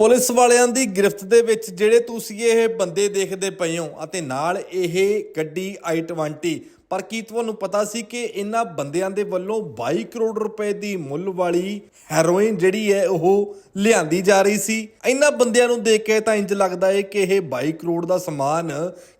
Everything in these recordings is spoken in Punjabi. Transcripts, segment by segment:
ਪੁਲਿਸ ਵਾਲਿਆਂ ਦੀ ਗ੍ਰਿਫਤ ਦੇ ਵਿੱਚ ਜਿਹੜੇ ਤੁਸੀਂ ਇਹ ਬੰਦੇ ਦੇਖਦੇ ਪਏ ਹੋ ਅਤੇ ਨਾਲ ਇਹ ਗੱਡੀ i20 ਪਰ ਕੀ ਤੁਹਾਨੂੰ ਪਤਾ ਸੀ ਕਿ ਇਹਨਾਂ ਬੰਦਿਆਂ ਦੇ ਵੱਲੋਂ 22 ਕਰੋੜ ਰੁਪਏ ਦੀ ਮੁੱਲ ਵਾਲੀ ਹੈਰੋਇਨ ਜਿਹੜੀ ਹੈ ਉਹ ਲਿਆਂਦੀ ਜਾ ਰਹੀ ਸੀ? ਇਹਨਾਂ ਬੰਦਿਆਂ ਨੂੰ ਦੇਖ ਕੇ ਤਾਂ ਇੰਜ ਲੱਗਦਾ ਹੈ ਕਿ ਇਹ 22 ਕਰੋੜ ਦਾ ਸਮਾਨ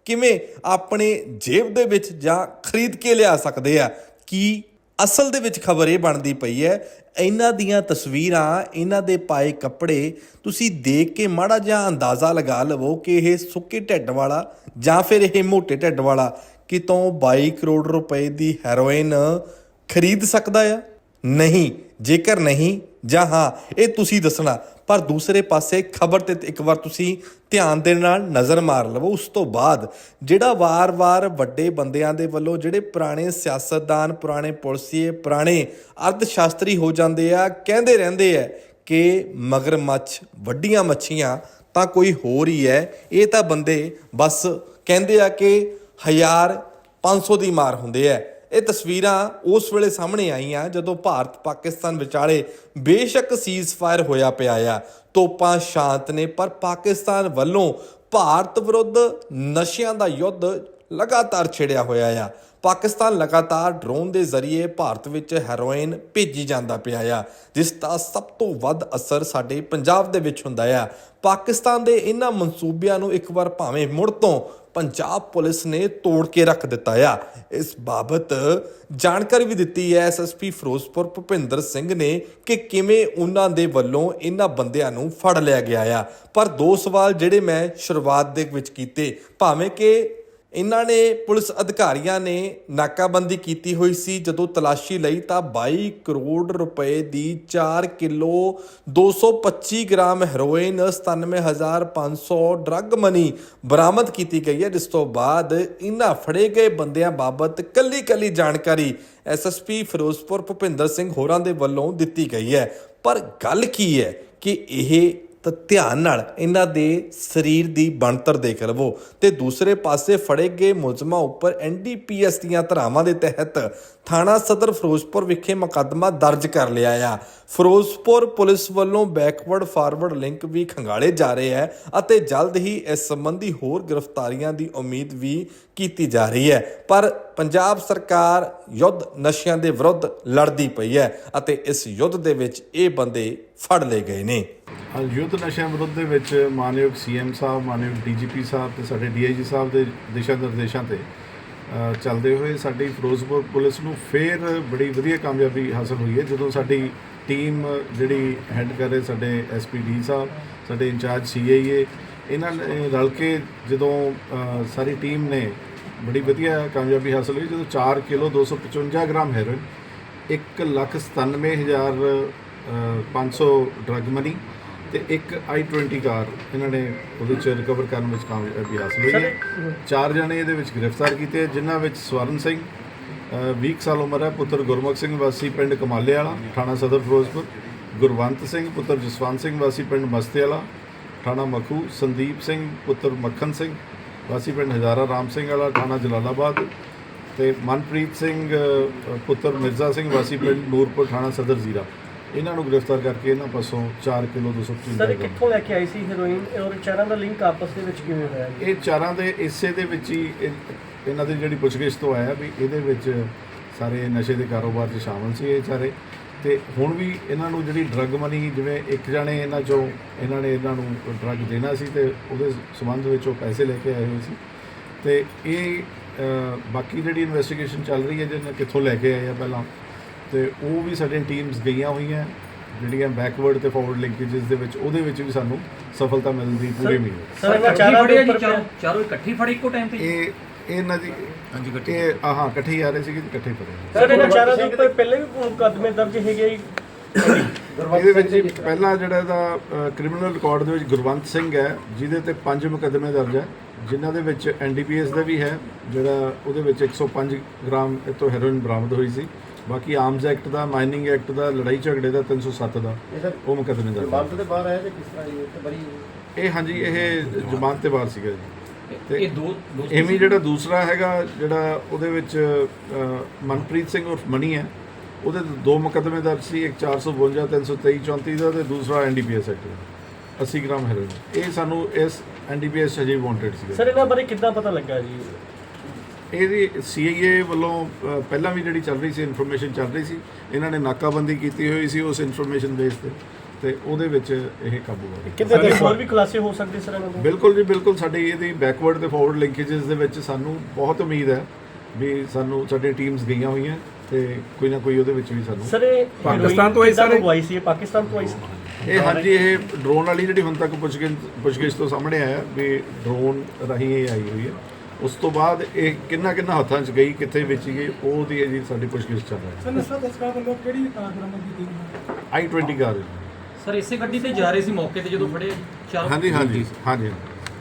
ਕਿਵੇਂ ਆਪਣੇ ਜੇਬ ਦੇ ਵਿੱਚ ਜਾਂ ਖਰੀਦ ਕੇ ਲਿਆ ਸਕਦੇ ਆ? ਕੀ ਅਸਲ ਦੇ ਵਿੱਚ ਖਬਰ ਇਹ ਬਣਦੀ ਪਈ ਹੈ, ਇਹਨਾਂ ਦੀਆਂ ਤਸਵੀਰਾਂ, ਇਹਨਾਂ ਦੇ ਪਾਏ ਕੱਪੜੇ, ਤੁਸੀਂ ਦੇਖ ਕੇ ਮਾੜਾ ਜਿਹਾ ਅੰਦਾਜ਼ਾ ਲਗਾ ਲਵੋ ਕਿ ਇਹ ਸੁੱਕੇ ਢਿੱਡ ਵਾਲਾ ਜਾਂ ਫਿਰ ਇਹ ਮੋਟੇ ਢਿੱਡ ਵਾਲਾ ਕਿਤੋਂ 22 ਕਰੋੜ ਰੁਪਏ ਦੀ ਹੈਰੋਇਨ ਖਰੀਦ ਸਕਦਾ ਆ। ਨਹੀਂ, ਜੇਕਰ ਨਹੀਂ, ਜਾਂ ਹਾਂ, ਇਹ ਤੁਸੀਂ ਦੱਸਣਾ। ਪਰ ਦੂਸਰੇ ਪਾਸੇ ਖਬਰ ਤੇ ਇੱਕ ਵਾਰ ਤੁਸੀਂ ਧਿਆਨ ਦੇ ਨਾਲ ਨਜ਼ਰ ਮਾਰ ਲਵੋ। ਉਸ ਤੋਂ ਬਾਅਦ ਜਿਹੜਾ ਵਾਰ-ਵਾਰ ਵੱਡੇ ਬੰਦਿਆਂ ਦੇ ਵੱਲੋਂ ਜਿਹੜੇ ਪੁਰਾਣੇ ਸਿਆਸਤਦਾਨ, ਪੁਰਾਣੇ ਪੁਲਸੀਏ, ਪੁਰਾਣੇ ਅਰਥਸ਼ਾਸਤਰੀ ਹੋ ਜਾਂਦੇ ਆ, ਕਹਿੰਦੇ ਰਹਿੰਦੇ ਆ ਕਿ ਮਗਰਮੱਛ, ਵੱਡੀਆਂ ਮੱਛੀਆਂ ਤਾਂ ਕੋਈ ਹੋਰ ਹੀ ਹੈ। ਇਹ ਤਾਂ ਬੰਦੇ ਬਸ ਕਹਿੰਦੇ ਆ ਕਿ 1000 500 ਦੀ ਮਾਰ ਹੁੰਦੇ ਆ। ਇਹ ਤਸਵੀਰਾਂ ਉਸ ਵੇਲੇ ਸਾਹਮਣੇ ਆਈਆਂ ਜਦੋਂ ਭਾਰਤ ਪਾਕਿਸਤਾਨ ਵਿਚਾਲੇ ਬੇਸ਼ੱਕ ਸੀਜ਼ਫਾਇਰ ਹੋਇਆ ਪਿਆ ਆ। ਤੋਪਾਂ ਸ਼ਾਂਤ ਨੇ, ਪਰ ਪਾਕਿਸਤਾਨ ਵੱਲੋਂ ਭਾਰਤ ਵਿਰੁੱਧ ਨਸ਼ਿਆਂ ਦਾ ਯੁੱਧ ਲਗਾਤਾਰ ਛਿੜਿਆ ਹੋਇਆ ਆ। ਪਾਕਿਸਤਾਨ ਲਗਾਤਾਰ ਡਰੋਨ ਦੇ ਜ਼ਰੀਏ ਭਾਰਤ ਵਿੱਚ ਹੈਰੋਇਨ ਭੇਜੀ ਜਾਂਦਾ ਪਿਆ ਆ, ਜਿਸ ਦਾ ਸਭ ਤੋਂ ਵੱਧ ਅਸਰ ਸਾਡੇ ਪੰਜਾਬ ਦੇ ਵਿੱਚ ਹੁੰਦਾ ਆ। ਪਾਕਿਸਤਾਨ ਦੇ ਇਹਨਾਂ ਮਨਸੂਬਿਆਂ ਨੂੰ ਇੱਕ ਵਾਰ ਭਾਵੇਂ ਮੁੜ ਤੋਂ ਪੰਜਾਬ ਪੁਲਿਸ ਨੇ ਤੋੜ ਕੇ ਰੱਖ ਦਿੱਤਾ ਆ। ਇਸ ਬਾਬਤ ਜਾਣਕਾਰੀ ਵੀ ਦਿੱਤੀ ਹੈ ਐਸਐਸਪੀ ਫਿਰੋਜ਼ਪੁਰ ਭੁਪਿੰਦਰ ਸਿੰਘ ਨੇ ਕਿ ਕਿਵੇਂ ਉਹਨਾਂ ਦੇ ਵੱਲੋਂ ਇਹਨਾਂ ਬੰਦਿਆਂ ਨੂੰ ਫੜ ਲਿਆ ਗਿਆ ਆ। ਪਰ ਦੋ ਸਵਾਲ ਜਿਹੜੇ ਮੈਂ ਸ਼ੁਰੂਆਤ ਦੇ ਵਿੱਚ ਕੀਤੇ, ਭਾਵੇਂ ਕਿ ਇਹਨਾਂ ਨੇ ਪੁਲਿਸ ਅਧਿਕਾਰੀਆਂ ਨੇ ਨਾਕਾਬੰਦੀ ਕੀਤੀ ਹੋਈ ਸੀ। ਜਦੋਂ ਤਲਾਸ਼ੀ ਲਈ ਤਾਂ 22 ਕਰੋੜ ਰੁਪਏ ਦੀ 4 kilo 225 gram heroin 97500 drug money ਬਰਾਮਦ ਕੀਤੀ ਗਈ ਹੈ। ਜਿਸ ਤੋਂ ਬਾਅਦ ਇਹਨਾਂ ਫੜੇ ਗਏ ਬੰਦਿਆਂ ਬਾਬਤ ਕੱਲੀ ਕੱਲੀ ਜਾਣਕਾਰੀ ਐਸਐਸਪੀ ਫਿਰੋਜ਼ਪੁਰ ਭੁਪਿੰਦਰ ਸਿੰਘ ਹੋਰਾਂ ਦੇ ਵੱਲੋਂ ਦਿੱਤੀ ਗਈ ਹੈ। ਪਰ ਗੱਲ ਕੀ ਹੈ ਕਿ ਇਹ ਤਾਂ ਧਿਆਨ ਨਾਲ ਇਹਨਾਂ ਦੇ ਸਰੀਰ ਦੀ ਬਣਤਰ ਦੇਖ ਲਵੋ। ਤੇ ਦੂਸਰੇ ਪਾਸੇ ਫੜੇ ਗਏ ਮੁਲਜ਼ਮਾਂ ਉੱਪਰ ਐਨਡੀਪੀਐਸ ਦੀਆਂ ਧਾਰਾਵਾਂ ਦੇ ਤਹਿਤ ਥਾਣਾ ਸਦਰ ਫਿਰੋਜ਼ਪੁਰ ਵਿਖੇ ਮੁਕੱਦਮਾ ਦਰਜ ਕਰ ਲਿਆ ਆ। ਫਿਰੋਜ਼ਪੁਰ ਪੁਲਿਸ ਵੱਲੋਂ ਬੈਕਵਰਡ ਫਾਰਵਰਡ ਲਿੰਕ ਵੀ ਖੰਗਾਲੇ ਜਾ ਰਹੇ ਹੈ ਅਤੇ ਜਲਦ ਹੀ ਇਸ ਸੰਬੰਧੀ ਹੋਰ ਗ੍ਰਿਫਤਾਰੀਆਂ ਦੀ ਉਮੀਦ ਵੀ ਕੀਤੀ ਜਾ ਰਹੀ ਹੈ। ਪਰ ਪੰਜਾਬ ਸਰਕਾਰ ਯੁੱਧ ਨਸ਼ਿਆਂ ਦੇ ਵਿਰੁੱਧ ਲੜਦੀ ਪਈ ਹੈ ਅਤੇ ਇਸ ਯੁੱਧ ਦੇ ਵਿੱਚ ਇਹ ਬੰਦੇ ਫੜ ਲਏ ਗਏ ਨੇ। ਯੁੱਧ ਨਸ਼ਿਆਂ ਵਿਰੁੱਧ ਦੇ ਵਿੱਚ ਮਾਨਯੋਗ ਸੀਐਮ ਸਾਹਿਬ ਮਾਨਯੋਗ ਡੀਜੀਪੀ ਸਾਹਿਬ ਤੇ ਸਾਡੇ ਡੀਆਈਜੀ ਸਾਹਿਬ ਦੇ ਦਿਸ਼ਾ ਨਿਰਦੇਸ਼ਾਂ ਤੇ ਚੱਲਦੇ ਹੋਏ ਸਾਡੀ ਫਿਰੋਜ਼ਪੁਰ ਪੁਲਿਸ ਨੂੰ ਫੇਰ ਬੜੀ ਵਧੀਆ ਕਾਮਯਾਬੀ ਹਾਸਲ ਹੋਈ ਹੈ। ਜਦੋਂ ਸਾਡੀ ਟੀਮ ਜਿਹੜੀ ਹੈੱਡ ਕਰ ਰਹੇ ਸਾਡੇ ਐਸਪੀਡੀ ਸਾਹਿਬ ਸਾਡੇ ਇੰਚਾਰਜ ਸੀਆਈਏ ਇਹਨਾਂ ਨੇ ਰਲ ਕੇ ਜਦੋਂ ਸਾਰੀ ਟੀਮ ਨੇ ਬੜੀ ਵਧੀਆ ਕਾਮਯਾਬੀ ਹਾਸਲ ਹੋਈ ਜਦੋਂ 4 kilo 255 gram heroin 1,97,500 drug money ਤੇ ਇੱਕ i20 ਕਾਰ ਇਹਨਾਂ ਨੇ ਉਹਦੇ ਚ ਰਿਕਵਰ ਕਰਨ ਵਿੱਚ ਕਾਮਯਾਬੀ ਹਾਸਲ ਹੋਈ ਹੈ। ਚਾਰ ਜਣੇ ਇਹਦੇ ਵਿੱਚ ਗ੍ਰਿਫਤਾਰ ਕੀਤੇ ਜਿਨ੍ਹਾਂ ਵਿੱਚ ਸਵਰਨ ਸਿੰਘ ਅ, 20 ਸਾਲ ਉਮਰ ਹੈ ਪੁੱਤਰ ਗੁਰਮੁਖ ਸਿੰਘ ਵਾਸੀ ਪਿੰਡ ਕਮਾਲੇ ਵਾਲਾ ਥਾਣਾ ਸਦਰ ਫਿਰੋਜ਼ਪੁਰ ਗੁਰਵੰਤ ਸਿੰਘ ਪੁੱਤਰ ਜਸਵੰਤ ਸਿੰਘ ਵਾਸੀ ਪਿੰਡ ਮਸਤੇ ਵਾਲਾ ਥਾਣਾ ਮਖੂ ਸੰਦੀਪ ਸਿੰਘ ਪੁੱਤਰ ਮੱਖਣ ਸਿੰਘ ਵਾਸੀ ਪਿੰਡ ਹਜ਼ਾਰਾ ਰਾਮ ਸਿੰਘ ਵਾਲਾ ਥਾਣਾ ਜਲਾਲਾਬਾਦ ਤੇ ਮਨਪ੍ਰੀਤ ਸਿੰਘ ਪੁੱਤਰ ਮਿਰਜ਼ਾ ਸਿੰਘ ਵਾਸੀ ਪਿੰਡ ਨੂਰਪੁਰ ਥਾਣਾ ਸਦਰ ਜ਼ੀਰਾ। ਇਹਨਾਂ ਨੂੰ ਗ੍ਰਿਫਤਾਰ ਕਰਕੇ ਇਹਨਾਂ ਪਾਸੋਂ 4 ਕਿਲੋ 255 ਸਰ ਇਹ ਗ੍ਰਾਮ ਕਿੱਥੋਂ ਲੈ ਕੇ ਆਈ ਸੀ ਹੈਰੋਇਨ ਔਰ ਚਾਰਾਂ ਦਾ ਲਿੰਕ ਆਪਸ ਦੇ ਵਿੱਚ ਕਿਵੇਂ ਹੋਇਆ? ਇਹ ਚਾਰਾਂ ਦੇ ਇਸੇ ਦੇ ਵਿੱਚ ਹੀ ਇਹ- ਇਹਨਾਂ ਦੀ ਜਿਹੜੀ ਪੁੱਛਗਿੱਛ ਤੋਂ ਆਇਆ ਵੀ ਇਹਦੇ ਵਿੱਚ ਸਾਰੇ ਨਸ਼ੇ ਦੇ ਕਾਰੋਬਾਰ 'ਚ ਸ਼ਾਮਲ ਸੀ ਇਹ ਚਾਰੇ ਤੇ ਹੁਣ ਵੀ ਇਹਨਾਂ ਨੂੰ ਜਿਹੜੀ ਡਰੱਗ ਮਨੀ ਜਿਵੇਂ ਇੱਕ ਜਾਣੇ ਇਹਨਾਂ ਚੋਂ ਇਹਨਾਂ ਨੇ ਇਹਨਾਂ ਨੂੰ ਡਰੱਗ ਦੇਣਾ ਸੀ ਤੇ ਉਹਦੇ ਸੰਬੰਧ ਵਿੱਚ ਉਹ ਪੈਸੇ ਲੈ ਕੇ ਆਏ ਹੋਏ ਸੀ। ਤੇ ਇਹ ਅ, ਬਾਕੀ ਜਿਹੜੀ ਇਨਵੈਸਟੀਗੇਸ਼ਨ ਚੱਲ ਰਹੀ ਹੈ ਜਿਹਨਾਂ ਕਿੱਥੋਂ ਲੈ ਕੇ ਆਏ ਆ ਪਹਿਲਾਂ ਤੇ ਉਹ ਵੀ ਸਾਡੀਆਂ ਟੀਮਸ ਗਈਆਂ ਹੋਈਆਂ ਜਿਹੜੀਆਂ ਬੈਕਵਰਡ ਤੇ ਫਾਰਵਰਡ ਲਿੰਕੇजेस ਦੇ ਵਿੱਚ ਉਹਦੇ ਵਿੱਚ ਵੀ ਸਾਨੂੰ ਸਫਲਤਾ ਮਿਲਦੀ ਪੂਰੀ ਹੈ। ਸਰ ਇਕੱਠੀ ਚਾਰਾਂ ਦੇ ਉੱਪਰ ਚਾਰੋਂ ਇਕੱਠੀ ਫੜੇ ਇੱਕੋ ਟਾਈਮ ਤੇ ਇਹ ਇਹ ਇਹਨਾਂ ਦੀ ਹਾਂਜੀ ਇਕੱਠੀ ਇਹ ਆਹਾਂ ਇਕੱਠੇ ਹੀ ਆ ਰਹੇ ਸੀਗੇ ਇਕੱਠੇ ਫੜੇ। ਸਰ ਇਹਨਾਂ ਚਾਰਾਂ ਦੇ ਉੱਪਰ ਪਹਿਲੇ ਵੀ ਮੁਕੱਦਮੇ ਦਰਜ ਹੈਗੇ ਜੀ? ਇਹਦੇ ਵਿੱਚ ਪਹਿਲਾ ਜਿਹੜਾ ਇਹਦਾ ਕ੍ਰਿਮੀਨਲ ਰਿਕਾਰਡ ਦੇ ਵਿੱਚ ਗੁਰਵੰਤ ਸਿੰਘ ਹੈ ਜਿਹਦੇ ਤੇ ਪੰਜ ਮੁਕੱਦਮੇ ਦਰਜ ਹੈ ਜਿਨ੍ਹਾਂ ਦੇ ਵਿੱਚ ਐਨਡੀਪੀਐਸ ਦਾ ਵੀ ਹੈ ਜਿਹੜਾ ਉਹਦੇ ਵਿੱਚ 105 ਗ੍ਰਾਮ ਤੋਂ ਹੈਰੋਇਨ ਬਰਾਮਦ ਹੋਈ ਸੀ। ਬਾਕੀ ਆਰਮਸ ਐਕਟ ਦਾ ਮਾਈਨਿੰਗ ਐਕਟ ਦਾ ਲੜਾਈ ਝਗੜੇ ਦਾ 307 ਦਾ ਉਹ ਮੁਕੱਦਮੇ ਦਰਜ। ਦੇ ਬਾਹਰ ਆਇਆ ਜਾਂ ਕਿਸ ਤਰ੍ਹਾਂ ਤੇ ਇਹ ਹਾਂਜੀ ਇਹ ਜ਼ਮਾਨਤ ਤੇ ਬਾਹਰ ਸੀਗਾ ਜੀ। ਤੇ ਇਹ ਦੋ ਦੋ ਐਵੇਂ ਜਿਹੜਾ ਦੂਸਰਾ ਹੈਗਾ ਜਿਹੜਾ ਉਹਦੇ ਵਿੱਚ ਮਨਪ੍ਰੀਤ ਸਿੰਘ ਉਰਫ ਮਣੀ ਹੈ ਉਹਦੇ ਤੇ ਦੋ ਮੁਕੱਦਮੇ ਦਰਜ ਸੀ ਇੱਕ 452 323 34 ਦਾ ਤੇ ਦੂਸਰਾ ਐਨਡੀਪੀਐਸ ਐਕਟ ਦਾ। 80 ਗ੍ਰਾਮ ਹੈਰੋਇਨ। ਇਹ ਸਾਨੂੰ ਇਸ ਐਨਡੀਪੀਐਸ ਹਜੇ ਵਾਂਟਡ ਸੀ ਸਰ ਇਹਨਾਂ ਬਾਰੇ ਕਿੱਦਾਂ ਪਤਾ ਲੱਗਾ ਜੀ? ਇਹਦੀ ਸੀਆਈਏ ਵੱਲੋਂ ਪਹਿਲਾਂ ਵੀ ਜਿਹੜੀ ਚੱਲ ਰਹੀ ਸੀ ਇਨਫੋਰਮੇਸ਼ਨ ਚੱਲ ਰਹੀ ਸੀ ਇਹਨਾਂ ਨੇ ਨਾਕਾਬੰਦੀ ਕੀਤੀ ਹੋਈ ਸੀ ਉਸ ਇਨਫੋਰਮੇਸ਼ਨ ਬੇਸ ਤੇ ਤੇ ਉਹਦੇ ਵਿੱਚ ਇਹ ਕਾਬੂ ਆ ਗਿਆ। ਕਿਤੇ ਦੇ ਹੋਰ ਵੀ ਖੁਲਾਸੇ ਹੋ ਸਕਦੇ ਸਰ ਇਹਨਾਂ ਦੇ? ਬਿਲਕੁਲ ਜੀ ਬਿਲਕੁਲ। ਸਾਡੀ ਇਹਦੀ ਬੈਕਵਰਡ ਤੇ ਫਾਰਵਰਡ ਲਿੰਕੇजेस ਦੇ ਵਿੱਚ ਸਾਨੂੰ ਬਹੁਤ ਉਮੀਦ ਹੈ ਵੀ ਸਾਨੂੰ ਸਾਡੇ ਟੀਮਸ ਗਈਆਂ ਹੋਈਆਂ ਤੇ ਕੋਈ ਨਾ ਕੋਈ ਉਹਦੇ ਵਿੱਚ ਵੀ ਸਾਨੂੰ ਸਰ ਇਹ ਪਾਕਿਸਤਾਨ ਤੋਂ ਆਈ ਸਰ? ਇਹ? ਮੰਗਵਾਈ ਸੀ? ਇਹ ਪਾਕਿਸਤਾਨ ਤੋਂ ਆਈ ਸੀ? ਇਹ ਹਾਂਜੀ ਇਹ ਡਰੋਨ ਵਾਲੀ ਜਿਹੜੀ ਹੁਣ ਤੱਕ ਪੁੱਛਗਿੱਛ ਪੁੱਛਗਿੱਛ ਤੋਂ ਸਾਹਮਣੇ ਆਇਆ ਵੀ ਡਰੋਨ ਰਾਹੀਂ ਇਹ ਆਈ ਹੋਈ ਹੈ। ਉਸ ਤੋਂ ਬਾਅਦ ਇਹ ਕਿੰਨਾ ਕਿੰਨਾ ਹੱਥਾਂ 'ਚ ਗਈ ਕਿੱਥੇ ਵੇਚੀ ਗਈ ਉਹਦੀ ਜੀ ਸਾਡੀ ਪੁੱਛਗਿੱਛ ਚੱਲ ਰਹੀ ਹੈ। ਸਰ ਨਸ਼ਾ ਤਸਕਰਾਂ ਵੱਲੋਂ ਕਿਹੜੀ ਕਾਰ ਬਰਾਮਦ ਕੀਤੀ ਗਈ ਹੈ? ਆਈ 20 ਕਾਰ ਹੈ। ਸਰ ਇਸੇ ਗੱਡੀ ਤੇ ਜਾ ਰਹੇ ਸੀ ਮੌਕੇ ਤੇ ਜਦੋਂ ਫੜੇ ਚਾਰ ਹਾਂਜੀ ਹਾਂਜੀ ਹਾਂਜੀ।